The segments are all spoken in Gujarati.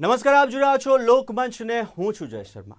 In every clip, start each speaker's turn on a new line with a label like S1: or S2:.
S1: નમસ્કાર, આપ રહ્યા છો લોકમંચને. હું છું જય શર્મા.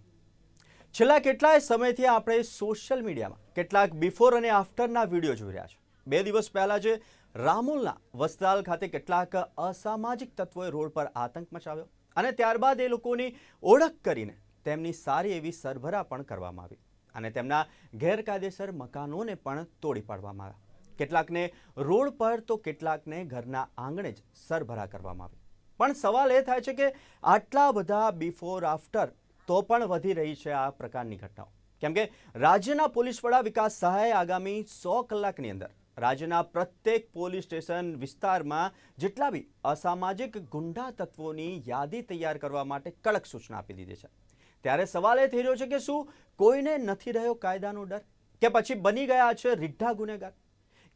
S1: છેલ્લા કેટલાય સમયથી આપણે સોશિયલ મીડિયામાં કેટલાક બિફોર અને આફ્ટરના વીડિયો જોઈ રહ્યા છે બે દિવસ પહેલાં જે રામોલના વસ્ત્રાલ ખાતે કેટલાક અસામાજિક તત્વોએ રોડ પર આતંક મચાવ્યો અને ત્યારબાદ એ લોકોની ઓળખ કરીને તેમની સારી એવી સરભરા પણ કરવામાં આવી અને તેમના ગેરકાયદેસર મકાનોને પણ તોડી પાડવામાં આવ્યા. કેટલાકને રોડ પર તો કેટલાકને ઘરના આંગણે જ સરભરા કરવામાં આવી. પણ સવાલ એ થાય છે કે આટલા બધા બિફોર આફ્ટર તો પણ વધી રહી છે આ પ્રકારની ઘટનાઓ. કેમ કે રાજ્યના પોલીસ વડા વિકાસ સહાય આગામી સો કલાકની અંદર રાજ્યના પ્રત્યેક પોલીસ સ્ટેશન વિસ્તારમાં જેટલા બી અસામાજિક ગુંડા તત્વોની યાદી તૈયાર કરવા માટે કડક સૂચના આપી દીધી છે. ત્યારે સવાલ એ થઈ રહ્યો છે કે શું કોઈને નથી રહ્યો કાયદાનો ડર? કે પછી બની ગયા છે રીઢા ગુનેગાર?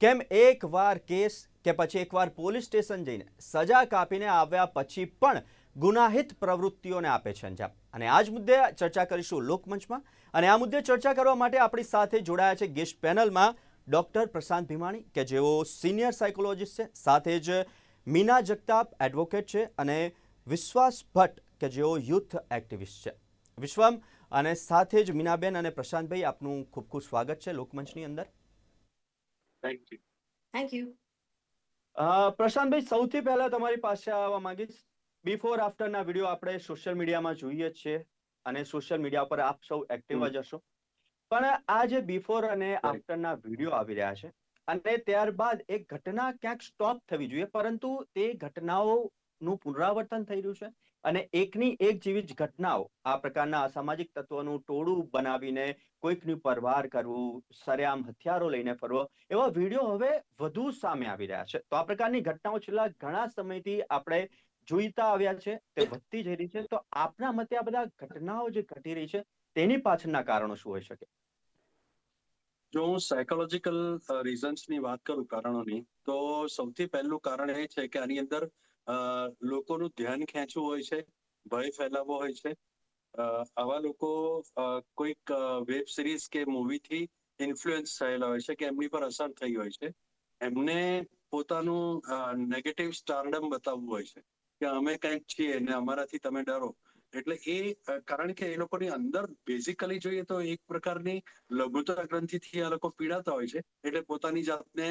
S1: કેમ એકવાર કેસ કે પછી એકવાર પોલીસ સ્ટેશન જઈને સજા કાપીને આવ્યા પછી પણ ગુનાહિત પ્રવૃત્તિઓને આપે છે અંજામ. અને આ જ મુદ્દે ચર્ચા કરીશું લોકમંચમાં. અને આ મુદ્દે ચર્ચા કરવા માટે આપણી સાથે જોડાયા છે ગેસ્ટ પેનલમાં ડૉક્ટર પ્રશાંત ભીમાણી કે જેઓ સિનિયર સાયકોલોજીસ્ટ છે સાથે જ મીના જગતાપ એડવોકેટ છે અને વિશ્વાસ ભટ્ટ કે જેઓ યુથ એક્ટિવિસ્ટ છે. વિશ્વમ અને સાથે જ મીનાબેન અને પ્રશાંતભાઈ આપનું ખૂબ ખૂબ સ્વાગત છે લોકમંચની અંદર.
S2: થેન્ક યુ
S3: થેન્ક યુ
S1: પ્રશાંતભાઈ સૌથી પહેલા તમારી પાસે આવવા માંગીશ. બિફોર આફ્ટરના વીડિયો આપણે સોશિયલ મીડિયામાં જોઈએ છીએ અને સોશિયલ મીડિયા પર આપ સૌ એક્ટિવ જ હશો. પણ આ જે બિફોર અને આફ્ટરના વીડિયો આવી રહ્યા છે અને ત્યારબાદ એક ઘટના ક્યાંક સ્ટોપ થવી જોઈએ પરંતુ તે ઘટનાઓનું પુનરાવર્તન થઈ રહ્યું છે. અને એકની એક જેવી જ ઘટનાઓ આ પ્રકારના અસામાજિક તત્વોનું ટોળું બનાવીને કોઈકની પરવાર કરવું, સરેઆમ હથિયારો લઈને ફરવો, એવા વીડિયો હવે વધુ સામે આવી રહ્યા છે. તો આ પ્રકારની ઘટનાઓ છેલ્લા ઘણા સમયથી આપણે જોઈતા આવ્યા છે, તે વધતી જઈ રહી છે. તો આપના મતે આ બધા ઘટનાઓ જે ઘટી રહી છે, તેની પાછળના કારણો શું હોઈ શકે?
S2: જો હું સાયકોલોજીકલ રીઝન્સની વાત કરું કારણોની, તો સૌથી પહેલું કારણ એ છે કે આની અંદર લોકોનું ધ્યાન ખેંચવું હોય છે, ભય ફેલાવવો હોય છે. આવા લોકો કોઈક વેબ સિરીઝ કે મૂવીથી ઇન્ફ્લુઅન્સ થયેલા હોય છે કે એમની પર અસર થઈ હોય છે. એમને પોતાનું નેગેટિવ સ્ટારડમ બતાવવું હોય છે કે અમે કંઈક છીએ ને અમારાથી તમે ડરો. એટલે એ કારણ કે એ લોકોની અંદર બેઝિકલી જોઈએ તો એક પ્રકારની લઘુતા ગ્રંથિથી આ લોકો પીડાતા હોય છે. એટલે પોતાની જાતને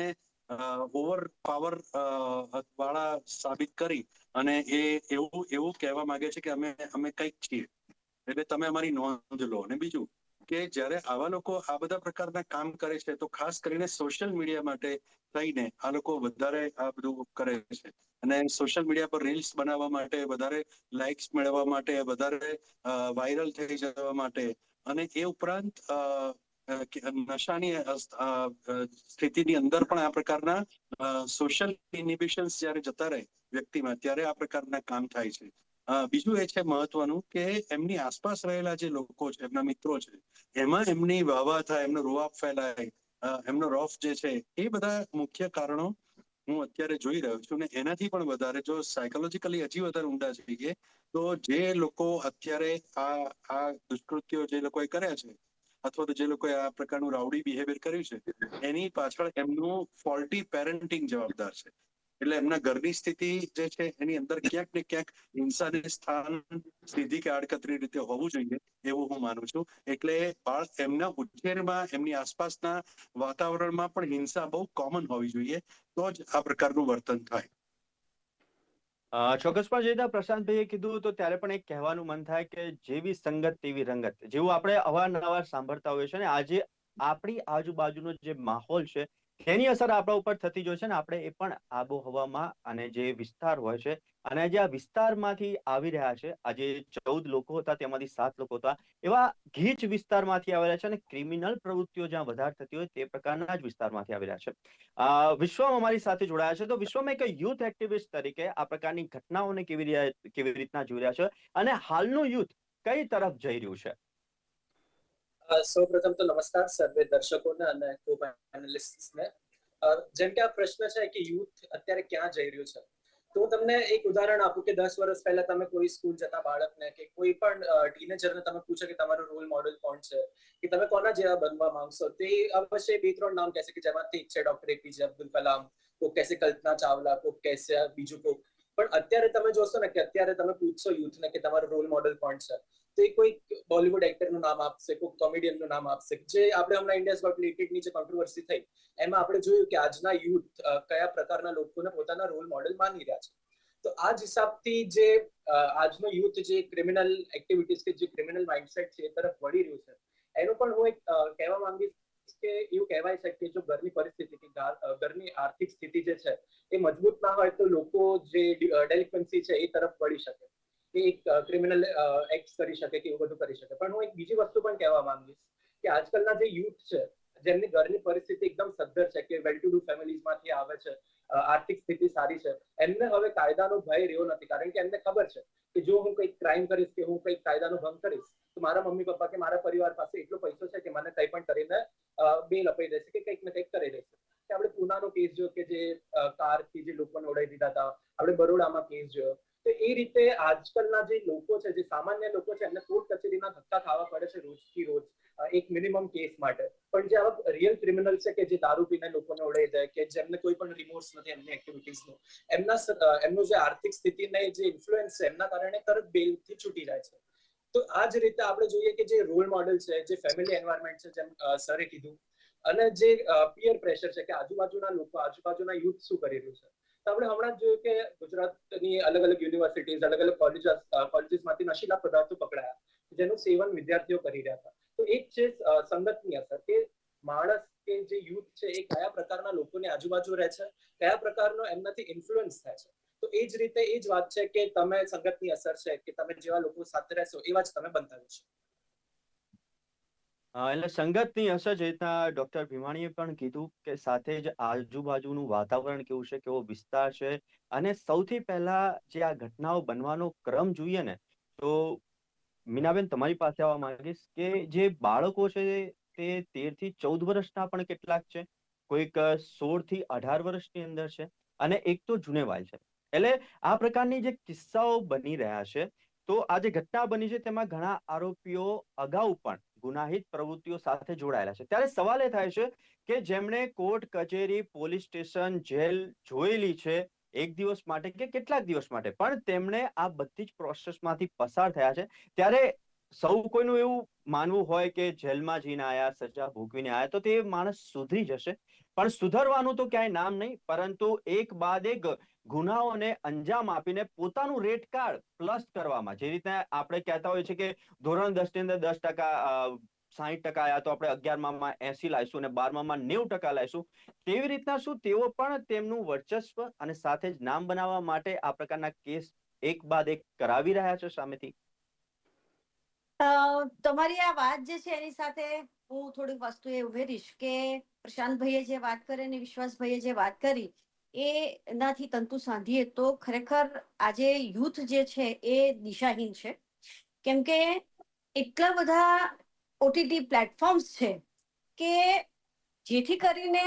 S2: ઓવર પાવર વાળા સાબિત કરી અને એ એવું એવું કહેવા માંગે છે કે અમે અમે કંઈક છીએ. એટલે તમે અમારી નોંધ લો. અને બીજું કે જ્યારે આવા લોકો આ બધા પ્રકારના કામ કરે છે, તો ખાસ કરીને સોશિયલ મીડિયા માટે થઈને આ લોકો વધારે આ બધું કરે છે. અને સોશિયલ મીડિયા પર રીલ્સ બનાવવા માટે, વધારે લાઇક્સ મેળવવા માટે, વધારે વાયરલ થઈ જવા માટે અને એ ઉપરાંત નશાની સ્થિતિની અંદર પણ આ પ્રકારના સોશિયલ ઇનિબિશન્સ જ્યારે જતા રહે વ્યક્તિમાં, ત્યારે આ પ્રકારના કામ થાય છે. બીજું એ છે મહત્વનું કે એમની આસપાસ રહેલા જે લોકો છે, એમના મિત્રો છે, એમાં એમની વાહવા થાય, એમનો રોઆપ ફેલાય એમનો રોફ જે છે, એ બધા મુખ્ય કારણો હું અત્યારે જોઈ રહ્યો છું ને એનાથી પણ વધારે જો સાયકોલોજીકલી હજી વધારે ઊંડા જઈએ તો જે લોકો અત્યારે આ આ દુષ્કૃત્યો જે લોકોએ કર્યા છે અથવા તો જે લોકોએ આ પ્રકારનું રાવડી બિહેવિયર કર્યું છે, એની પાછળ એમનું ફોલ્ટી પેરેન્ટિંગ જવાબદાર છે. એટલે એમના ઘરની સ્થિતિ જે છે, એની અંદર ક્યાંક ને ક્યાંક હિંસાને સ્થાન સીધી કે આડકતરી રીતે હોવું જોઈએ, એવું હું માનું છું. એટલે બાળ એમના ઉછેરમાં, એમની આસપાસના વાતાવરણમાં પણ હિંસા બહુ કોમન હોવી જોઈએ, તો જ આ પ્રકારનું વર્તન થાય.
S1: અ, ચોક્કસમાં જે પ્રશાંતભાઈએ કીધું તો ત્યારે પણ એક કહેવાનું મન થાય કે જેવી સંગત તેવી રંગત. જેવું આપણે અવારનવાર સાંભળતા હોઈએ છીએ ને આજે આપણી આજુબાજુનો જે માહોલ છે તેની અસર આપણા ઉપર થતી જ છે ને આપણે એ પણ આબોહવામાં અને જે વિસ્તાર હોય છે અને જે આ વિસ્તારમાંથી આવી રહ્યા છે આજે ચૌદ લોકો હતા તેમાંથી સાત લોકો હતા, એવા ગીચ વિસ્તારમાંથી આવેલા છે અને ક્રિમિનલ પ્રવૃત્તિઓ જ્યાં વધારે થતી હોય તે પ્રકારના જ વિસ્તારમાંથી આવી રહ્યા છે. વિશ્વમ અમારી સાથે જોડાયા છે તો વિશ્વમાં એક યુથ એક્ટિવિસ્ટ તરીકે આ પ્રકારની ઘટનાઓને કેવી રીતે, કેવી રીતના જોઈ રહ્યા છે અને હાલનું યુથ કઈ તરફ જઈ રહ્યું છે?
S4: સૌ પ્રથમ તો નમસ્કાર સર્વે દર્શકોને અને કો પેનલિસ્ટને જેમ કે આ પ્રશ્ન છે કે યુથ અત્યારે ક્યાં જઈ રહ્યું છે? તો હું તમને એક ઉદાહરણ આપું કે દસ વર્ષ પહેલા તમે કોઈ સ્કૂલ જતા બાળકને કે કોઈ પણ ટીનેજરને તમે પૂછો કે તમારો રોલ મોડેલ કોણ છે? કે તમે કોના જેવા બનવા માંગશો? તે અવશ્ય બે ત્રણ નામ કહેશે કે જેમાંથી એક છે ડોક્ટર એપીજે અબ્દુલ કલામ, કોક કહેશે કલ્પના ચાવલા, કોક કહેશે બીજું કોક. પણ અત્યારે તમે જોશો ને કે અત્યારે તમે પૂછશો યુથને કે તમારો રોલ મોડેલ કોણ છે? તો કોઈ બોલિવૂડ એક્ટરનું નામ આપશે, કોઈ કોમેડિયનનું નામ આપશે, જે આપણે હમણાં ઇન્ડિયાઝ ગોટ લિટેડની જે કોન્ટ્રોવર્સી થઈ, એમાં આપણે જોયું કે આજના યુથ કયા પ્રકારના લોકોને પોતાના રોલ મોડેલ માની રહ્યા છે. તો આ જ હિસાબથી જે આજનો યુથ જે ક્રિમિનલ એક્ટિવિટીઝ કે જે ક્રિમિનલ માઇન્ડસેટ છે એ તરફ વળી રહ્યું છે. એનું પણ હું એક કહેવા માંગીશ કે એવું કહેવાય છે કે જો ઘરની પરિસ્થિતિ કે ઘરની આર્થિક સ્થિતિ જે છે એ મજબૂત ના હોય તો લોકો જે ડેલિક્વન્સી છે એ તરફ વળી શકે. એક ક્રિમિનલ એક્ટ કરી શકે કે એવું બધું કરી શકે. પણ હું એક બીજી વસ્તુ પણ કહેવા માંગીશ કે આજકાલના જે યુથ છે, જેમની ઘરની પરિસ્થિતિ એકદમ સદ્ધર છે કે વેલ ટુ ડુ ફેમિલીઝમાંથી આવે છે આર્થિક સ્થિતિ સારી છે, એમને હવે કાયદાનો ભય રહ્યો નથી. કારણ કે એમને ખબર છે કે જો હું કંઈક ક્રાઇમ કરીશ કે હું કંઈક કાયદાનો ભંગ કરીશ, તો મારા મમ્મી પપ્પા કે મારા પરિવાર પાસે એટલો પૈસો છે કે મને કંઈ પણ કરીને બેલ અપાઈ દેશે કે કંઈક ને કંઈક કરી દેશે. કે આપણે પુનાનો કેસ જોયો કે જે કારથી જે લોકોને ઉડાવી દીધા હતા, આપણે બરોડામાં કેસ જોયો. તો એ રીતે આજકાલના જે લોકો છે, જે સામાન્ય લોકો છે, એમને કોર્ટ કચેરીના ધક્કા ખાવા પડે છે રોજથી રોજ એક મિનિમમ કેસ માટે. પણ જે આવા રિયલ ક્રિમિનલ છે કે જે દારૂ પીને લોકોને ઓળે જાય કે જેમને કોઈ પણ રિમોર્સ નથી, એમની એક્ટિવિટીઝનો એમના એમનું જે આર્થિક સ્થિતિને જે ઇન્ફ્લુઅન્સ છે, એમના કારણે તરત બેલથી છૂટી જાય છે. તો આ જ રીતે આપણે જોઈએ કે જે રોલ મોડેલ છે, જે ફેમિલી એન્વાયરમેન્ટ છે, જેમ સરે કીધું. અને જે પિયર પ્રેશર છે કે આજુબાજુના લોકો, આજુબાજુના યુથ શું કરી રહ્યું છે? આપણે હમણાં જોયું કે ગુજરાતની અલગ અલગ યુનિવર્સિટીઝ અલગ અલગ કોલેજ કોલેજીસમાંથી નશીલા પદાર્થો પકડાયા જેનું સેવન વિદ્યાર્થીઓ કરી રહ્યા હતા. તો એક છે સંગતની અસર કે માણસ કે જે યુથ છે એ કયા પ્રકારના લોકોની આજુબાજુ રહે છે કયા પ્રકારનો એમનાથી ઇન્ફ્લુઅન્સ થાય છે. તો એ જ રીતે એ જ વાત છે કે તમે સંગતની અસર છે કે તમે જેવા લોકો સાથે રહેશો એવા જ તમે બનતા
S1: અ, એટલે સંગતની અસર જે રીતના ડોક્ટર ભીમાણીએ પણ કીધું કે સાથે જ આજુબાજુનું વાતાવરણ કેવું છે, કેવો વિસ્તાર છે અને સૌથી પહેલા જે આ ઘટનાઓ બનવાનો ક્રમ જોઈએ ને, તો મીનાબેન તમારી પાસે આવવા માંગીશ કે જે બાળકો છે તે તેરથી ચૌદ વર્ષના પણ કેટલાક છે, કોઈક સોળથી અઢાર વર્ષની અંદર છે અને એક તો જુનેવાલ છે. એટલે આ પ્રકારની જે કિસ્સાઓ બની રહ્યા છે, તો આ જે ઘટના બની છે તેમાં ઘણા આરોપીઓ અગાઉ પણ ગુનાહિત પ્રવૃત્તિઓ સાથે જોડાયેલા છે. ત્યારે સવાલ એ થાય છે કે જેમણે કોર્ટ, કચેરી, પોલીસ સ્ટેશન, જેલ જોયેલી છે એક દિવસ માટે કે કેટલાક દિવસ માટે, પણ તેમણે આ બધી જ પ્રોસેસમાંથી પસાર થયા છે. ત્યારે સૌ કોઈનું એવું માનવું હોય કે જેલમાં જઈને આયા, સજા ભોગવીને આયા, તો તે માણસ સુધરી જશે. પણ સુધરવાનું તો ક્યાંય નામ નહીં, પરંતુ એક બાદ એક ગુનાઓને અંજામ આપીને પોતાનું રેટ કાર્ડ પ્લસ કરવામાં. જે રીતે આપણે કહેતા હોઈએ છીએ કે ધોરણ દસની અંદર દસ ટકા સાહીઠ ટકા આવ્યા તો આપણે અગિયારમાં એસી લાવીશું અને બારમાં નેવું ટકા લાવીશું તેવી રીતના શું? તેઓ પણ તેમનું વર્ચસ્વ અને સાથે જ નામ બનાવવા માટે આ પ્રકારના કેસ એક બાદ એક કરાવી રહ્યા છે સામેથી.
S3: તમારી આ વાત જે છે એની સાથે હું થોડીક વસ્તુ એ ઉમેરીશ કે પ્રશાંતભાઈએ જે વાત કરી અને વિશ્વાસભાઈએ જે વાત કરી એનાથી તંતુ સાંધીએ તો ખરેખર આજે યુથ જે છે એ દિશાહીન છે. કેમ કે એટલા બધા ઓટીટી પ્લેટફોર્મ્સ છે કે જેથી કરીને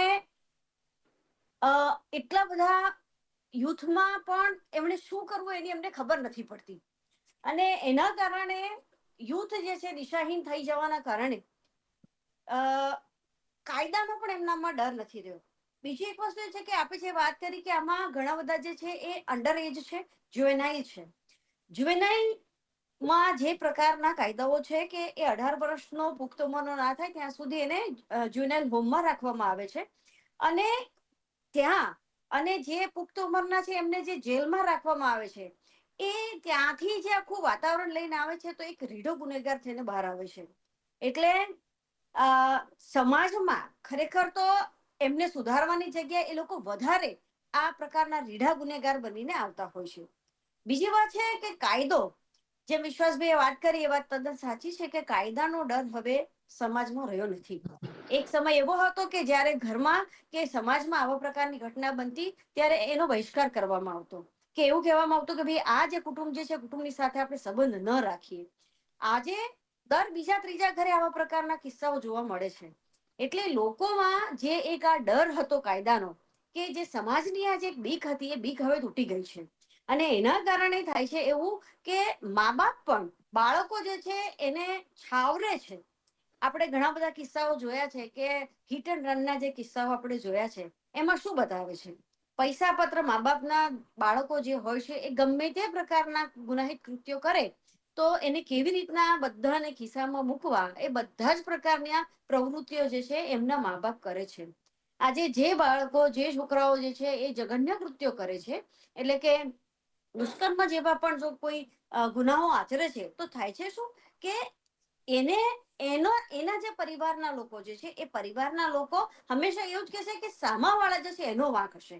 S3: એટલા બધા યુથમાં પણ એમણે શું કરવું એની એમને ખબર નથી પડતી. અને એના કારણે યુથ જે છે દિશાહીન થઈ જવાના કારણે કાયદાનો પણ એમનામાં ડર નથી રહ્યો. બીજી એક વસ્તુ એ છે કે આપણે જે વાત કરી કે આમાં ઘણા બધા જે છે એ અંડર એજ છે જ્યુએનાઇલ છે. જ્યુએનાઇલમાં જે પ્રકારના કાયદાઓ છે કે એ અઢાર વર્ષનો પુખ્ત ઉંમરનો ના થાય, ત્યાં સુધી એને જ્યુએનાઇલ હોમમાં રાખવામાં આવે છે. અને ત્યાં, અને જે પુખ્ત ઉંમરના છે એમને જે જેલમાં રાખવામાં આવે છે, એ ત્યાંથી જે આખું વાતાવરણ લઈને આવે છે તો એક રીઢો ગુનેગાર થઈને બહાર આવે છે. એટલે સમાજમાં ખરેખર તો એમને સુધારવાની જગ્યાએ એ લોકો વધારે આ પ્રકારના રીઢા ગુનેગાર બનીને આવતા હોય છે. બીજી વાત છે કે કાયદો, જેમ વિશ્વાસભાઈએ વાત કરી, એ વાત તદ્દન સાચી છે કે કાયદાનો ડર હવે સમાજમાં રહ્યો નથી. એક સમય એવો હતો કે જ્યારે ઘરમાં કે સમાજમાં આવા પ્રકારની ઘટના બનતી, ત્યારે એનો બહિષ્કાર કરવામાં આવતો. કે એવું કહેવામાં આવતું કે ભાઈ આ જે કુટુંબ જે છે, કુટુંબની સાથે આપણે સંબંધ ન રાખીએ. આજે દર બીજા ત્રીજા ઘરે આવા પ્રકારના કિસ્સાઓ જોવા મળે છે. એટલે લોકોમાં જે એક આ ડર હતો કાયદાનો કે જે સમાજની આ જે બીક હતી એ બીક હવે તૂટી ગઈ છે. અને એના કારણે થાય છે એવું કે મા બાપ પણ બાળકો જે છે એને છાવરે છે. આપણે ઘણા બધા કિસ્સાઓ જોયા છે કે હિટ એન્ડ રનના જે કિસ્સાઓ આપણે જોયા છે, એમાં શું બતાવે છે? પૈસા પત્ર મા બાપના બાળકો જે હોય છે એ ગમે તે પ્રકારના ગુનાહિત કૃત્યો કરે તો એને કેવી રીતના બધાને ખિસ્સામાં મૂકવા એ બધા જ પ્રકારની પ્રવૃત્તિઓ જે છે એમના મા બાપ કરે છે. આજે જે બાળકો, જે છોકરાઓ જે છે એ જઘન્ય કૃત્યો કરે છે, એટલે કે દુષ્કર્મ જેવા પણ જો કોઈ ગુનાઓ આચરે છે, તો થાય છે શું? કે એને, એનો, એના જે પરિવારના લોકો જે છે એ પરિવારના લોકો હંમેશા એવું જ કહેશે કે સામાવાળા જે છે, એનો વાંક હશે.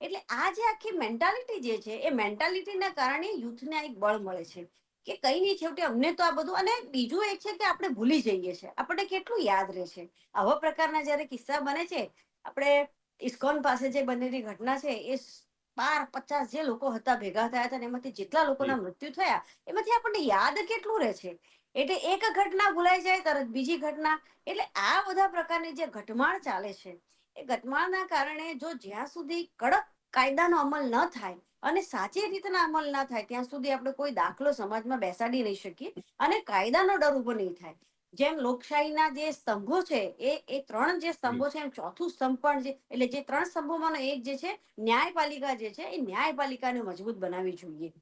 S3: એટલે આ જે આખી મેન્ટાલિટી જે છે એ મેન્ટાલિટીના કારણે યુથને એક બળ મળે છે. કે કઈ નહીં છેવટે અમને તો આ બધું અને બીજું એક છે કે આપણે ભૂલી જઈએ છીએ આપણને કેટલું યાદ રહે છે. આવા પ્રકારના જ્યારે કિસ્સા બને છે આપણે ઇસ્કોન પાસે જે બનેલી ઘટના છે એ બાર પચાસ જે લોકો હતા ભેગા થયા હતા એમાંથી જેટલા લોકોના મૃત્યુ થયા એમાંથી આપણને યાદ કેટલું રહે છે? એટલે એક ઘટના ભૂલાઈ જાય તરત બીજી ઘટના. એટલે આ બધા પ્રકારની જે ઘટમાળ ચાલે છે એ ઘટમાળના કારણે જો જ્યાં સુધી કડક કાયદાનો અમલ ન થાય અને સાચી રીતના અમલ ના થાય, ત્યાં સુધી આપણે કોઈ દાખલો સમાજમાં બેસાડી નહીં શકીએ અને કાયદાનો ડર ઊભો નહીં થાય. જેમ લોકશાહીના જે સ્તંભો છે, એ એ ત્રણ જે સ્તંભો છે, એમ ચોથું સ્તંભ પણ છે, એટલે જે ત્રણ સ્તંભોમાંનો એક જે છે, ન્યાયપાલિકા જે છે, એ ન્યાયપાલિકાને મજબૂત બનાવવી જોઈએ.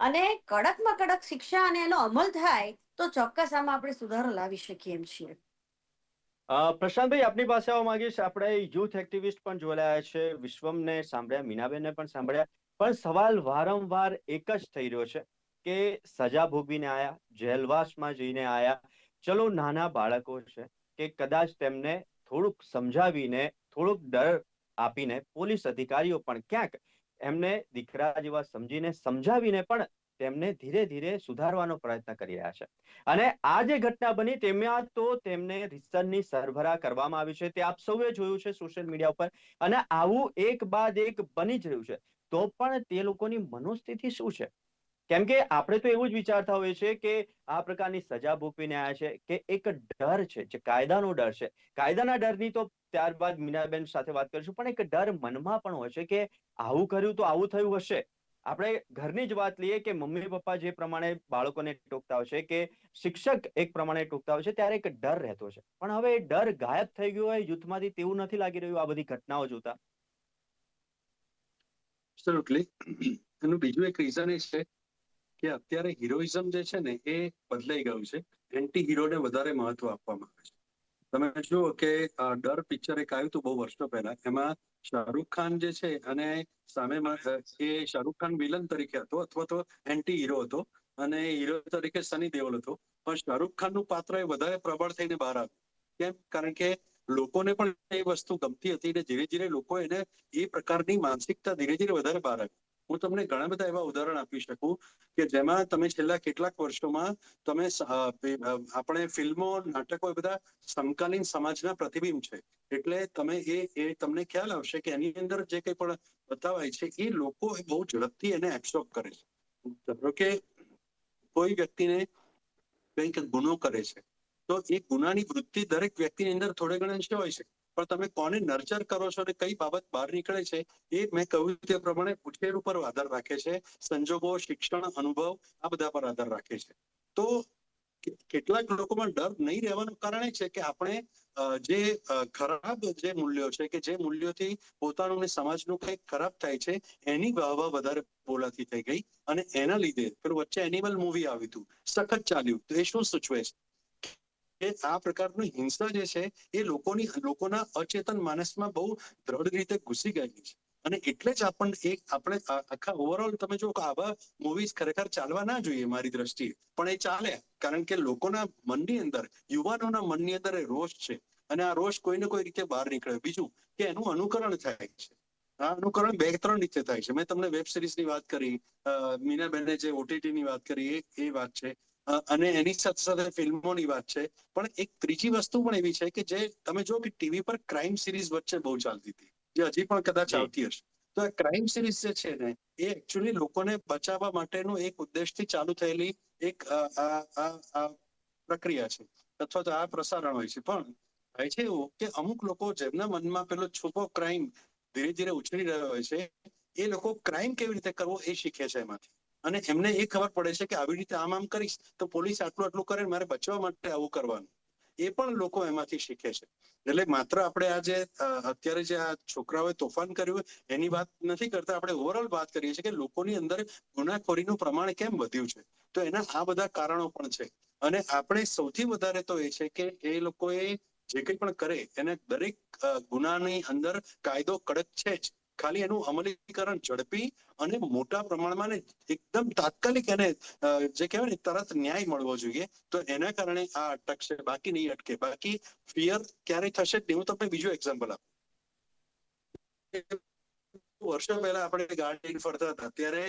S3: અને કડકમાં કડક શિક્ષા અને એનો અમલ થાય, તો ચોક્કસ આમાં આપણે સુધારો લાવી શકીએ એમ છીએ.
S1: પ્રશાંતભાઈ, આપની પાસે આવવા માંગીશ. આપણે યુથ એક્ટિવિસ્ટ પણ જોડાયા છે. વિશ્વમને સાંભળ્યા, મીનાબેનને પણ સાંભળ્યા. પણ સવાલ વારંવાર એક જ થઈ રહ્યો છે કે સજા ભોગવીને આયા જેલવાસમાં જઈને આયા. ચલો નાના બાળકો છે કે કદાચ તેમને થોડુંક સમજાવીને, થોડુંક ડર આપીને પોલીસ અધિકારીઓ પણ ક્યાંક એમને દીકરા જેવા સમજીને, સમજાવીને પણ તેમને ધીરે ધીરે સુધારવાનો પ્રયત્ન કરી રહ્યા છે. અને આ જે ઘટના બની તેમાં તો તેમને રીતસરની સરભરા કરવામાં આવી છે. તે આપ સૌએ જોયું છે સોશિયલ મીડિયા ઉપર. અને આવું એક બાદ એક બની જ રહ્યું છે. તો પણ તે લોકોની મનોસ્થિતિ શું છે? કેમ કે આપણે તો એવું જ વિચારતા હોઈએ છીએ કે આ પ્રકારની સજા ભોગવીને આવ્યા છે કે એક ડર છે, જે કાયદાનો ડર છે. કાયદાના ડરની તો ત્યારબાદ મીનાબેન સાથે વાત કરીશું, પણ એક ડર મનમાં પણ હોય છે કે આવું કર્યું તો આવું થયું હશે. આપણે ઘરની જ વાત લઈએ કે મમ્મી પપ્પા જે પ્રમાણે બાળકોને ટોકતા હોય છે કે શિક્ષક એક પ્રમાણે ટોકતા હોય છે, ત્યારે એક ડર રહેતો છે. પણ હવે એ ડર ગાયબ થઈ ગયો હોય યુથમાંથી તેવું નથી લાગી રહ્યું આ બધી ઘટનાઓ જોતા.
S2: એબ્સોલ્યુટલી એનું બીજું એક રીઝન એ છે કે અત્યારે હિરોઇઝમ જે છે ને, એ બદલાઈ ગયું છે. એન્ટી હીરોને વધારે મહત્વ આપવામાં આવે છે. તમે જુઓ કે ડર પિક્ચર એક આવ્યું હતું બહુ વર્ષો પહેલા. એમાં શાહરુખ ખાન જે છે અને સામે મ- એ શાહરુખ ખાન વિલન તરીકે હતો અથવા તો એન્ટી હીરો હતો અને હીરો તરીકે સની દેઓલ હતો. પણ શાહરુખ ખાનનું પાત્ર એ વધારે પ્રબળ થઈને બહાર આવ્યું. કેમ? કારણ કે લોકોને પણ એ વસ્તુ ગમતી હતી અને ધીરે ધીરે લોકો એને એ પ્રકારની માનસિકતા ધીરે ધીરે વધારે બહાર આવી. હું તમને ઘણા બધા એવા ઉદાહરણ આપી શકું કે જેમાં તમે છેલ્લા કેટલાક વર્ષોમાં તમે આપણે ફિલ્મો, નાટકો એ બધા સમકાલીન સમાજના પ્રતિબિંબ છે. એટલે તમે એ એ તમને ખ્યાલ આવશે કે એની અંદર જે કંઈ પણ બતાવાય છે એ લોકો બહુ ઝડપથી એને એબ્સોર્બ કરે છે. ધારો કે કોઈ વ્યક્તિને કંઈક ગુનો કરે છે. તો એ ગુનાની વૃત્તિ દરેક વ્યક્તિની અંદર થોડે ઘણા હોય છે. પણ તમે કોને નર્ચર કરો છો અને કઈ બાબત બહાર નીકળે છે, એ મેં કહ્યું તે પ્રમાણે ઉછેર ઉપર આધાર રાખે છે. સંજોગો, શિક્ષણ, અનુભવ, આ બધા પર આધાર રાખે છે. તો કેટલાક લોકોમાં ડર નહીં રહેવાનું કારણ છે કે આપણે જે ખરાબ જે મૂલ્યો છે કે જે મૂલ્યોથી પોતાનું અને સમાજનું કંઈક ખરાબ થાય છે, એની વાહવા વધારે બોલાતી થઈ ગઈ અને એના લીધે, પેલું વચ્ચે એનિમલ મૂવી આવ્યું હતું, સખત ચાલ્યું. તો એ શું સૂચવે છે? આ પ્રકારની હિંસા જે છે, એ લોકોની, લોકોના અચેતન માનસમાં બહુ દ્રઢ રીતે ઘૂસી ગયેલી છે. અને એટલે જ આપણને એક, આપણે આખા ઓવરઓલ તમે જો આવા મૂવીઝ ખરેખર ચાલવા ના જોઈએ મારી દ્રષ્ટિએ. પણ એ ચાલે, કારણ કે લોકોના મનની અંદર, યુવાનોના મનની અંદર એ રોષ છે. અને આ રોષ કોઈને કોઈ રીતે બહાર નીકળે. બીજું કે એનું અનુકરણ થાય છે. આ અનુકરણ બે, ત્રણ રીતે થાય છે. મેં તમને વેબ સિરીઝની વાત કરી મીના મીનાબેને જે ઓટીટી ની વાત કરી, એ એ વાત છે. અને એની સાથે સાથે ફિલ્મોની વાત છે. પણ એક ત્રીજી વસ્તુ પણ એવી છે કે જે તમે જો કે ટીવી પર ક્રાઇમ સિરીઝ વચ્ચે બહુ ચાલતી હતી. જે હજી પણ કદાચ આવતી હશે. તો આ ક્રાઇમ સિરીઝ જે છે ને એ એકચ્યુઅલી લોકોને બચાવવા માટેનો એક ઉદ્દેશથી ચાલુ થયેલી એક આ પ્રક્રિયા છે. અથવા તો આ પ્રસારણ હોય છે. પણ થાય છે એવું કે અમુક લોકો જેમના મનમાં પેલો છુપો ક્રાઇમ ધીરે ધીરે ઉછળી રહ્યો હોય છે એ લોકો ક્રાઇમ કેવી રીતે કરવો એ શીખે છે એમાંથી. અને એમને એ ખબર પડે છે કે આવી રીતે આમ આમ કરીશ તો પોલીસ આટલું આટલું કરે મારે બચવા માટે આવું કરવાનું. એ પણ લોકો એમાંથી શીખે છે. એટલે માત્ર આપણે આ જે અત્યારે જે આ છોકરાઓએ તોફાન કર્યું એની વાત નથી કરતા, આપણે ઓવરઓલ વાત કરીએ છીએ કે લોકોની અંદર ગુનાખોરીનું પ્રમાણ કેમ વધ્યું છે? તો એના આ બધા કારણો પણ છે. અને આપણે સૌથી વધારે તો એ છે કે એ લોકોએ જે કંઈ પણ કરે, એને દરેક ગુનાની અંદર કાયદો કડક છે જ. ખાલી એનું અમલીકરણ ઝડપી અને મોટા પ્રમાણમાં એકદમ તાત્કાલિક એને જે કહેવાય ને, તરત ન્યાય મળવો જોઈએ. તો એના કારણે આ અટકશે બાકી નહીં અટકે. બાકી ફિયર ક્યારે થશે જ હું તમને બીજું એક્ઝામ્પલ આપું. વર્ષો પહેલા આપણે ગાર્ડિંગ ફરતા હતા. ત્યારે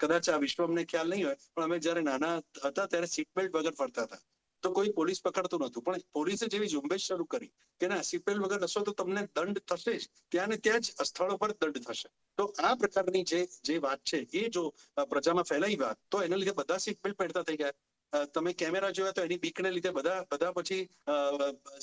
S2: કદાચ આ વિશ્વમને ખ્યાલ નહીં હોય, પણ અમે જયારે નાના હતા ત્યારે સીટ બેલ્ટ વગર ફરતા હતા. તો કોઈ પોલીસ પકડતું નતું પણ પોલીસે જેવી ઝુંબેશ શરૂ કરી કે ના સીટ વગર હશો તો તમને દંડ થશે જ. ત્યાં ત્યાં જ સ્થળો પર દંડ થશે. તો આ પ્રકારની જે જે વાત છે, એ જો પ્રજામાં ફેલાઈ વાત, તો એના લીધે બધા સીટબેલ્ટ પહેરતા થઈ ગયા. તમે કેમેરા જોયા તો એની બીકને લીધે બધા બધા પછી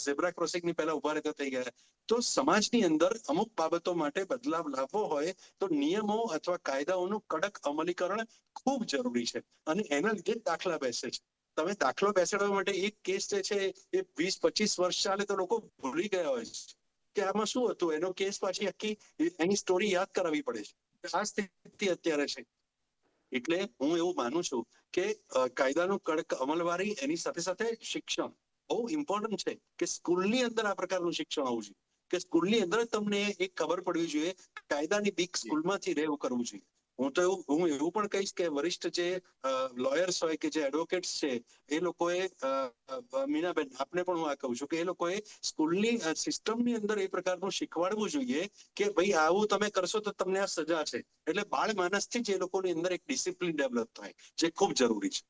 S2: ઝેબ્રા ક્રોસિંગની પહેલા ઊભા રહેતા થઈ ગયા. તો સમાજની અંદર અમુક બાબતો માટે બદલાવ લાવવો હોય તો નિયમો અથવા કાયદાઓનું કડક અમલીકરણ ખૂબ જરૂરી છે. અને એના લીધે દાખલા બેસે છે. તમે દાખલો બેસાડવા માટે એક કેસ જે છે, એ વીસ પચીસ વર્ષ ચાલે તો લોકો ભૂલી ગયા હોય છે. કે આમાં શું હતું? એનો કેસ પાછી આખી એની સ્ટોરી યાદ કરાવવી પડે છે. આ સ્થિતિ અત્યારે છે. એટલે હું એવું માનું છું કે કાયદાનું કડક અમલવારી એની સાથે સાથે શિક્ષણ બહુ ઇમ્પોર્ટન્ટ છે કે સ્કૂલની અંદર આ પ્રકારનું શિક્ષણ આવવું જોઈએ. કે સ્કૂલની અંદર તમને એક ખબર પડવી જોઈએ, કાયદાની બીક સ્કૂલમાંથી રહે એવું કરવું જોઈએ. હું તો એવું, હું એવું પણ કહીશ કે વરિષ્ઠ જે લોયર્સ હોય કે જે એડવોકેટ્સ છે, એ લોકોએ મીનાબેન, આપને પણ હું આ કહું છું કે એ લોકોએ સ્કૂલની સિસ્ટમની અંદર એ પ્રકારનું શીખવાડવું જોઈએ કે ભાઈ આવું તમે કરશો તો તમને આ સજા છે. એટલે બાળ માનસથી જ એ લોકોની અંદર એક ડિસિપ્લિન ડેવલપ થાય, જે ખૂબ જરૂરી છે.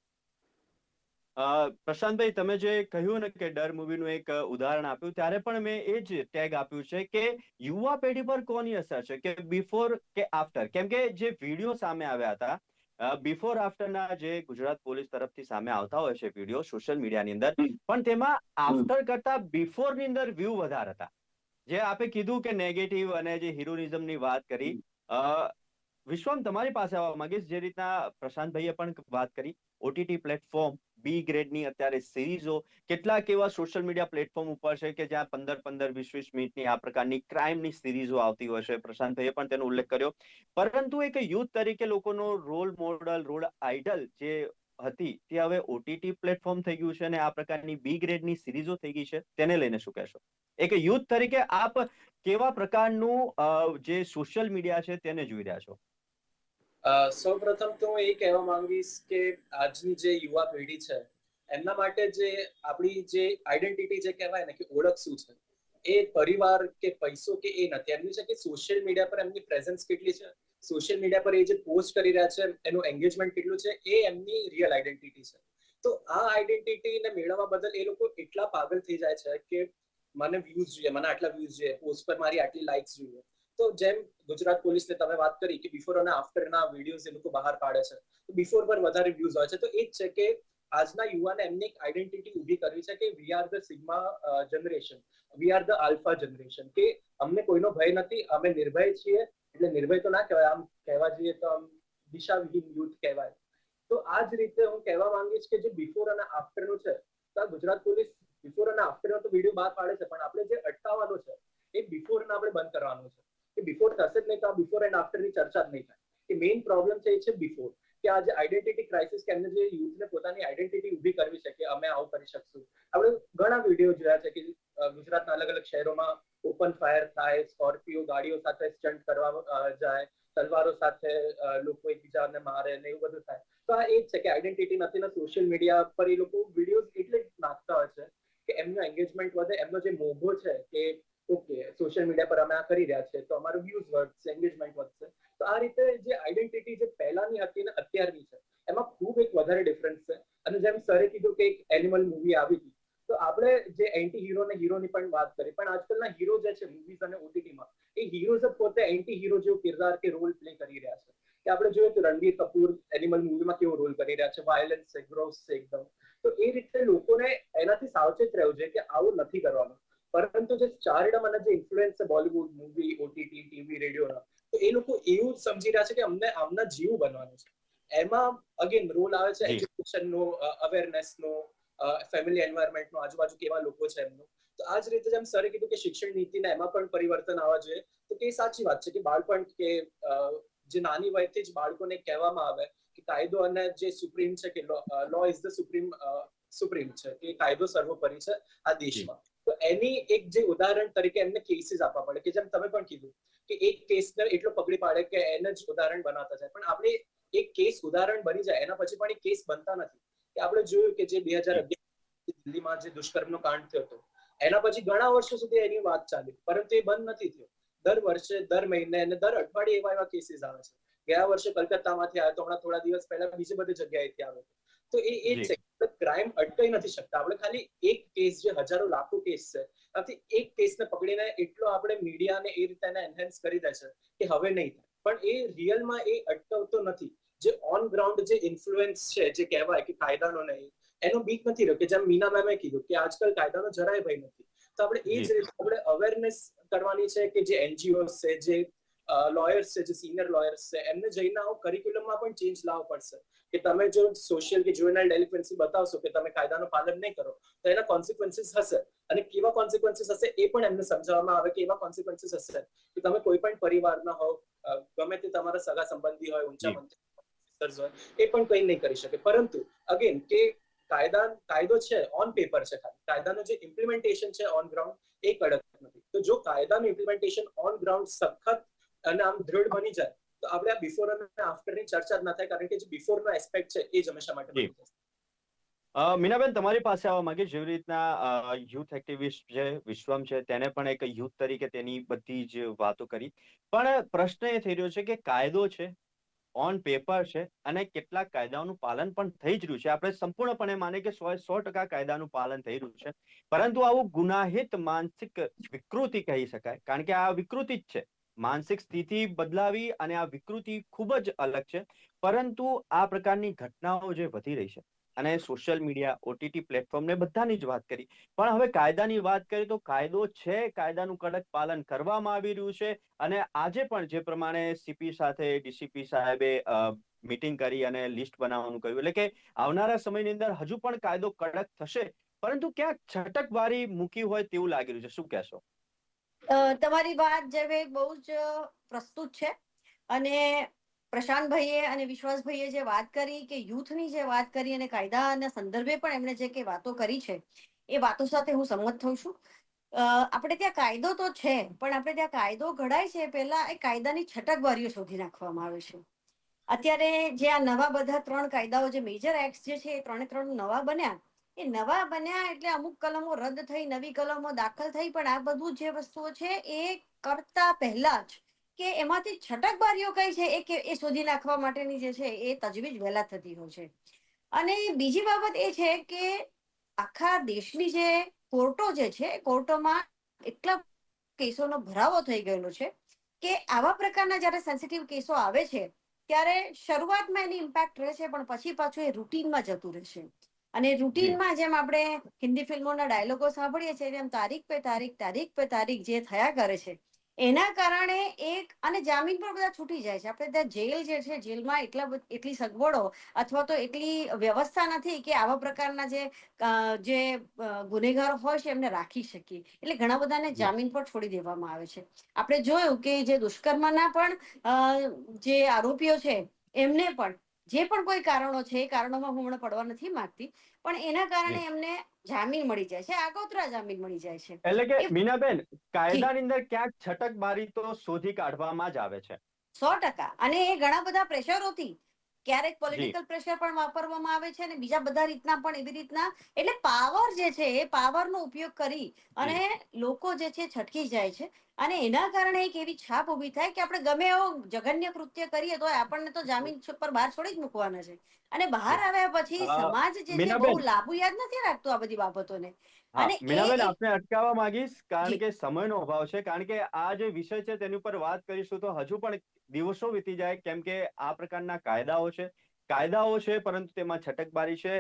S1: પ્રશાંતભાઈ તમે જે કહ્યું ને કે ડર મૂવીનું એક ઉદાહરણ આપ્યું ત્યારે પણ મેં એ જ ટેગ આપ્યું છે કે યુવા પેઢી પર કોની અસર છે? કે બિફોર કે આફ્ટર કેમ કે જે વીડિયો સામે આવ્યા હતા બિફોર આફ્ટરના જે ગુજરાત પોલીસ તરફથી સામે આવતા હોય છે વીડિયો સોશિયલ મીડિયાની અંદર પણ તેમાં આફ્ટર કરતા બિફોરની અંદર વ્યૂ વધારે હતા. જે આપે કીધું કે નેગેટિવ અને જે હિરોનિઝમની વાત કરી વિશ્વમ, તમારી પાસે આવવા માંગીશ, જે રીતના પ્રશાંતભાઈએ પણ વાત કરી ઓટીટી પ્લેટફોર્મ બી ગ્રેડની અત્યારે સિરીઝો કેટલાક એવા સોશિયલ મીડિયા પ્લેટફોર્મ ઉપર છે કે જ્યાં પંદર પંદર, વીસ વીસ મિનિટની આ પ્રકારની ક્રાઇમની સિરીઝો આવતી હોય છે. પ્રશાંતભાઈએ પણ તેનો ઉલ્લેખ કર્યો. પરંતુ એક યુથ તરીકે લોકોનો રોલ મોડલ રોલ આઇડલ જે હતી, તે હવે ઓટીટી પ્લેટફોર્મ થઈ ગયું છે અને આ પ્રકારની બી ગ્રેડની સિરીઝો થઈ ગઈ છે. તેને લઈને શું કહેશો? એક યુથ તરીકે આપ કેવા પ્રકારનું જે સોશિયલ મીડિયા છે તેને જોઈ રહ્યા છો?
S4: સૌ પ્રથમ તો હું એ કહેવા માંગીશ કે આજની જે યુવા પેઢી છે, એમના માટે જે આપણી જે આઈડેન્ટિટી જે કહેવાય ને કે ઓળખ શું છે, એ પરિવાર કે પૈસો કે એ નથી. એમની છે કે સોશિયલ મીડિયા પર એમની પ્રેઝન્સ કેટલી છે સોશિયલ મીડિયા પર એ જે પોસ્ટ કરી રહ્યા છે, એનું એન્ગેજમેન્ટ કેટલું છે, એ એમની રિયલ આઈડેન્ટિટી છે. તો આ આઈડેન્ટિટીને મેળવવા બદલ એ લોકો એટલા પાગલ થઈ જાય છે કે, મને વ્યૂઝ જોઈએ, મને આટલા વ્યૂઝ જોઈએ પોસ્ટ પર મારી આટલી લાઇક્સ જોઈએ. તો જેમ ગુજરાત પોલીસને તમે વાત કરી કે બિફોર અને આફ્ટરના વિડીયોઝ એ લોકો બહાર પાડે છે, તો બિફોર પર વધારે વ્યૂઝ હોય છે. તો એ જ છે કે આજના યુવાને એમની એક આઈડેન્ટિટી ઊભી કરવી છે કે we are the sigma generation we are the alpha generation કે અમને કોઈનો ભય નથી, અમે નિર્ભય છીએ, એટલે નિર્ભય તો ના કહેવાય, આમ કહેવા જઈએ તો આમ દિશાવિહીન યુથ કહેવાય. તો આ જ રીતે હું કહેવા માંગીશ કે જે બિફોર અને આફ્ટરનું છે, તો ગુજરાત પોલીસ બિફોર અને આફ્ટરનો તો વીડિયો બહાર પાડે છે, પણ આપણે જે અટકાવવાનો છે, એ બિફોરને આપણે બંધ કરવાનો છે. કે બિફોર થશે જ નહીં તો આ બિફોર એન્ડ આફ્ટરની ચર્ચા જ નહીં થાય. કે મેઇન પ્રોબ્લેમ છે એ છે બિફોર કે આ જે આઈડેન્ટિટી ક્રાઇસિસ કે એમને જે યુથને પોતાની આઈડેન્ટિટી ઊભી કરવી છે કે અમે આવું કરી શકશું. આપણે ઘણા વીડિયો જોયા છે કે ગુજરાતના અલગ અલગ શહેરોમાં ઓપન ફાયર થાય સ્કોર્પિયો ગાડીઓ સાથે સ્ટન્ટ કરવા જાય, તલવારો સાથે લોકો એકબીજાને મારે ને એવું બધું થાય. તો આ એ જ છે કે આઈડેન્ટિટી નથી ને સોશિયલ મીડિયા પર એ લોકો વિડીયોઝ એટલે નાખતા હોય છે કે એમનો એન્ગેજમેન્ટ વધે, એમનો જે મોભો છે કે ઓકે સોશિયલ મીડિયા પર અમે આ કરી રહ્યા છે તો અમારું વ્યૂઝ વધશે એન્ગેજમેન્ટ વધશે. તો આ રીતે જે આઈડેન્ટિટી જે પહેલાની હતી અને અત્યારની છે, એમાં ખૂબ એક વધારે ડિફરન્સ છે. અને જેમ સરે કીધું કે એક એનિમલ મૂવી આવી હતી, તો આપણે જે એન્ટી હીરો ને હીરોની પણ વાત કરી, પણ આજકાલના હીરો જે છે મૂવીઝ અને ઓટીટીમાં એ હીરોઝ જ પોતે એન્ટી હીરો જેવો કિરદાર કે રોલ પ્લે કરી રહ્યા છે. કે આપણે જોઈએ તો રણવીર કપૂર એનિમલ મૂવીમાં કેવો રોલ કરી રહ્યા છે વાયલન્સ છે ગ્રોસ છે એકદમ. તો એ રીતે લોકોને એનાથી સાવચેત રહેવું જોઈએ કે આવું નથી કરવાનું. પરંતુ જે સ્ટારડમ અને જે ઇન્ફ્લુએન્સ છે બોલિવૂડ મૂવી ઓટીટી ટીવી રેડિયોના તો એ લોકો એવું જ સમજી રહ્યા છે કે અમને આમના જીવ બનવાનું છે. એમાં અગેન રોલ આવે છે. એજ્યુકેશનનો અવેરનેસનો ફેમિલી એન્વાયરમેન્ટનો આજુબાજુ કેવા લોકો છે એમનું. તો આ જ રીતે જેમ સરે કીધું કે શિક્ષણ નીતિને એમાં પણ પરિવર્તન આવવા જોઈએ તો તે સાચી વાત છે કે બાળપણ કે જે નાની વયથી જ બાળકોને કહેવામાં આવે કે કાયદો અને જે સુપ્રીમ છે કે law is the supreme supreme છે. કે કાયદો સર્વોપરી છે આ દેશમાં. એની એક જે ઉદાહરણ તરીકે એમને કેસીસ આપવા પડે કે જેમ તમે પણ કીધું કે એક કેસને એટલો પકડી પાડે કે એને જ ઉદાહરણ બનાવતા જાય. પણ આપણે એક કેસ ઉદાહરણ બની જાય એના પછી પણ એ કેસ બનતા નથી. કે આપણે જોયું કે જે બે હજાર અગિયાર દિલ્હીમાં જે દુષ્કર્મનો કાંડ થયો હતો એના પછી ઘણા વર્ષો સુધી એની વાત ચાલી પરંતુ એ બંધ નથી થયો. દર વર્ષે દર મહિને અને દર અઠવાડિયે એવા એવા કેસીસ આવે છે. ગયા વર્ષે કલકત્તામાંથી આવ્યો તો હમણાં થોડા દિવસ પહેલા બીજી બધી જગ્યાએથી આવ્યો તો એ એ જ. છે. ક્રાઇમ અટકાઈ નથી શકતા. આપણે ખાલી એક કેસ જે હજારો લાખો કેસ છે આથી એક કેસને પકડીને એટલો આપણે મીડિયાને એ રીતે એને એન્હેન્સ કરી દે છે કે હવે નહીં થાય. પણ એ રિયલમાં એ અટકાવતો નથી. જે ઓન ગ્રાઉન્ડ જે ઇન્ફ્લુએન્સ છે જે કહેવાય કે કાયદાનો નહીં એનો બીક નથી રહ્યો. કે જેમ મીના મેમે કીધું કે આજકાલ કાયદાનો જરાય ભય નથી. તો આપણે એ જ રીતે આપણે અવેરનેસ કરવાની છે કે જે એનજીઓ છે જે લોયર્સ છે જે સિનિયર લોયર્સ છે એમને જઈને આવું કરિક્યુલમમાં પણ ચેન્જ લાવવો પડશે. કે તમે જો સોશિયલ કે જ્યુવેનાઇલ ડેલિક્વન્સી બતાવશો કે તમે કાયદાનું પાલન નહીં કરો તો એના કોન્સિક્વન્સીસ હશે. અને કેવા કોન્સિક્વન્સીસ હશે એ પણ એમને સમજાવવામાં આવે કે એવા કોન્સિક્વન્સીસ હશે. કે તમે કોઈ પણ પરિવારના હોવ ગમે તે તમારા સગા સંબંધી હોય ઊંચા મંત્રી હોય એ પણ કંઈ નહીં કરી શકે. પરંતુ અગેન કે કાયદા કાયદો છે ઓન પેપર છે ખાલી. કાયદાનું જે ઇમ્પ્લિમેન્ટેશન છે ઓન ગ્રાઉન્ડ એ કડક નથી. તો જો કાયદાનું ઇમ્પ્લિમેન્ટેશન ઓન ગ્રાઉન્ડ સખત અને આમ દ્રઢ બની જાય તો આપણે આ બિફોર અને આફ્ટરની ચર્ચા જ ના થાય કારણ કે જે બિફોરનો એસ્પેક્ટ છે એ જ હંમેશા માટે બની
S1: મીનાબેન તમારી પાસે આવવા માંગે જેવી રીતના યુથ એક્ટિવિસ્ટ છે વિશ્વમ છે તેને પણ એક યુથ તરીકે તેની બધી જ વાતો કરી. પણ પ્રશ્ન એ થઈ રહ્યો છે કે કાયદો છે ઓન પેપર છે અને કેટલાક કાયદાઓનું પાલન પણ થઈ જ રહ્યું છે. આપણે સંપૂર્ણપણે માને કે સો સો ટકા કાયદાનું પાલન થઈ રહ્યું છે. પરંતુ આવું ગુનાહિત માનસિક વિકૃતિ કહી શકાય. કારણ કે આ વિકૃતિ જ છે. માનસિક સ્થિતિ બદલાવી અને આ વિકૃતિ ખૂબ જ અલગ છે. પરંતુ આ પ્રકારની ઘટનાઓ જે વધી રહી છે અને સોશિયલ મીડિયા, ઓટીટી પ્લેટફોર્મ ને બધાની જ વાત કરી. પણ હવે કાયદાની વાત કરીએ તો કાયદો છે, કાયદાનું કડક પાલન કરવામાં આવી રહ્યું છે અને આજે પણ જે પ્રમાણે સીપી સાથે ડીસીપી સાહેબે મીટિંગ કરી અને લિસ્ટ બનાવવાનું કહ્યું. એટલે કે આવનારા સમયની અંદર હજુ પણ કાયદો કડક થશે. પરંતુ ક્યાંક છટકબારી મૂકી હોય તેવું લાગી રહ્યું છે. શું કહેશો?
S3: તમારી વાત જે બહુ જ પ્રસ્તુત છે. અને પ્રશાંતભાઈએ અને વિશ્વાસભાઈએ જે વાત કરી કે યુથની જે વાત કરી અને કાયદાના સંદર્ભે પણ એમણે જે કે વાતો કરી છે, એ વાતો સાથે હું સંમત થઉં છું. આપણે ત્યાં કાયદો તો છે, પણ આપણે ત્યાં કાયદો ઘડાય છે પહેલા એ કાયદાની છટકબારીઓ શોધી નાખવામાં આવે છે. અત્યારે જે આ નવા બધા ત્રણ કાયદાઓ જે મેજર એક્ટ જે છે એ ત્રણે ત્રણ નવા બન્યા. એ નવા બન્યા એટલે અમુક કલમો રદ થઈ, નવી કલમો દાખલ થઈ, પણ આ બધું જે વસ્તુઓ છે એ કરતા પહેલા જ કે એમાંથી છટકબારીઓ કઈ છે એ કે- એ શોધી નાખવા માટેની જે છે એ તજવીજ વહેલા થતી હોય છે. અને બીજી બાબત એ છે કે આખા દેશની જે કોર્ટો જે છે, કોર્ટોમાં એટલા કેસોનો ભરાવો થઈ ગયેલો છે કે આવા પ્રકારના જ્યારે સેન્સિટિવ કેસો આવે છે, ત્યારે શરૂઆતમાં એની ઇમ્પેક્ટ રહે છે પણ પછી પાછું એ રૂટીનમાં જતું રહેશે. અને રૂટીનમાં જેમ આપણે હિન્દી ફિલ્મોના ડાયલોગો સાંભળીએ છીએ તેમ તારીખ પે તારીખ તારીખ પે તારીખ જે થયા કરે છે એના કારણે એક અને જામીન પર બધા છૂટી જાય છે. આપણે ત્યાં જેલ જે છે જેલમાં એટલા એટલી સગવડો અથવા તો એટલી વ્યવસ્થા નથી કે આવા પ્રકારના જે જે ગુનેગારો હોય છે એમને રાખી શકીએ. એટલે ઘણા બધાને જામીન પર છોડી દેવામાં આવે છે. આપણે જોયું કે જે દુષ્કર્મના પણ જે આરોપીઓ છે એમને પણ જે પણ કોઈ કારણો છે એ કારણોમાં હું હમણાં પડવા નથી માંગતી પણ એના કારણે એમને જામીન મળી જાય છે આગોતરા જામીન મળી જાય છે.
S1: એટલે કે મીનાબેન કાયદાની અંદર ક્યાંક છટક બારી તો શોધી કાઢવામાં જ આવે છે.
S3: સો ટકા. અને એ ઘણા બધા પ્રેશરોથી ક્યારેક પોલિટિકલ પ્રેશર પણ વાપરવામાં આવે છે અને બીજા બધા રીતના પણ એવી રીતના એટલે પાવર જે છે એ પાવરનો ઉપયોગ કરી અને લોકો જે છે છટકી જાય છે. અને એના કારણે એક એવી છાપ ઊભી થાય કે આપણે ગમે એવો જઘન્ય કૃત્ય કરીએ તો આપણને તો જામીન પર બહાર છોડી જ મૂકવાના છે. અને બહાર આવ્યા પછી સમાજ જે છે. બહુ લાંબુ યાદ નથી રાખતું આ બધી બાબતોને.
S1: હા
S3: અને
S1: મીનાબેન આપને અટકાવવા માંગીશ કારણ. કે સમયનો અભાવ છે. કારણ કે આ જે વિષય છે તેની ઉપર વાત કરીશું તો હજુ પણ દિવસો વીતી જાય કેમ કે આ પ્રકારના કાયદાઓ છે. કાયદાઓ છે પરંતુ તેમાં છટકબારી છે.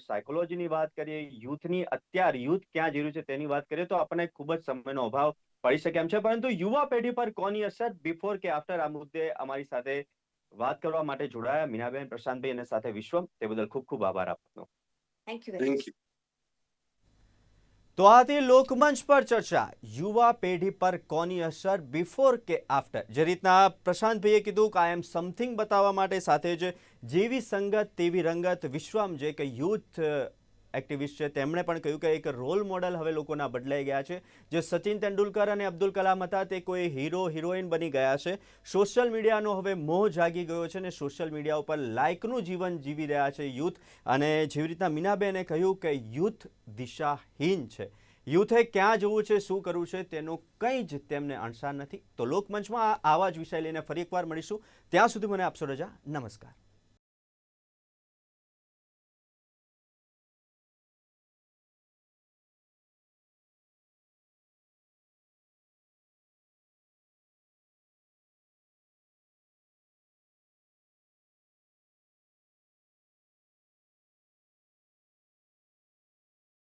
S1: સાયકોલોજીની વાત કરીએ યુથની અત્યાર યુથ ક્યાં જીર્યું છે તેની વાત કરીએ તો આપણને ખૂબ જ સમયનો અભાવ પડી શકે એમ છે. પરંતુ યુવા પેઢી પર કોની અસર બિફોર કે આફ્ટર આ મુદ્દે અમારી સાથે વાત કરવા માટે જોડાયા? મીનાબેન પ્રશાંતભાઈ અને સાથે વિશ્વમ તે બદલ ખૂબ ખૂબ આભાર આપનો.
S3: થેન્ક યુ
S2: થેન્ક યુ
S1: તો આથી લોકમંચ પર ચર્ચા. યુવા પેઢી પર કોની અસર બિફોર કે આફ્ટર જે રીતના પ્રશાંતભાઈએ કીધું કે આઈ એમ સમથિંગ બતાવવા માટે સાથે જ જેવી સંગત તેવી રંગત વિશ્વમ જે કે યુથ એક્ટિવિસ્ટ છે. તેમણે પણ કહ્યું કે એક રોલ મોડલ હવે લોકોના બદલાઈ ગયા છે. જે સચિન તેંડુલકર અને અબ્દુલ કલામ હતા, તે કોઈ હીરો હિરોઈન બની ગયા છે. સોશિયલ મીડિયાનો હવે મોહ જાગી ગયો છે અને સોશિયલ મીડિયા ઉપર લાઇકનું જીવન જીવી રહ્યા છે યુથ. અને જેવી રીતના મીનાબેને કહ્યું કે યુથ દિશાહીન છે. યુથે ક્યાં જવું છે, શું કરવું છે, તેનો કંઈ જ તેમને અણસાર નથી. તો લોકમંચમાં આવા જ વિષય લઈને ફરી એકવાર મળીશું. ત્યાં સુધી મને આપશો રજા. નમસ્કાર.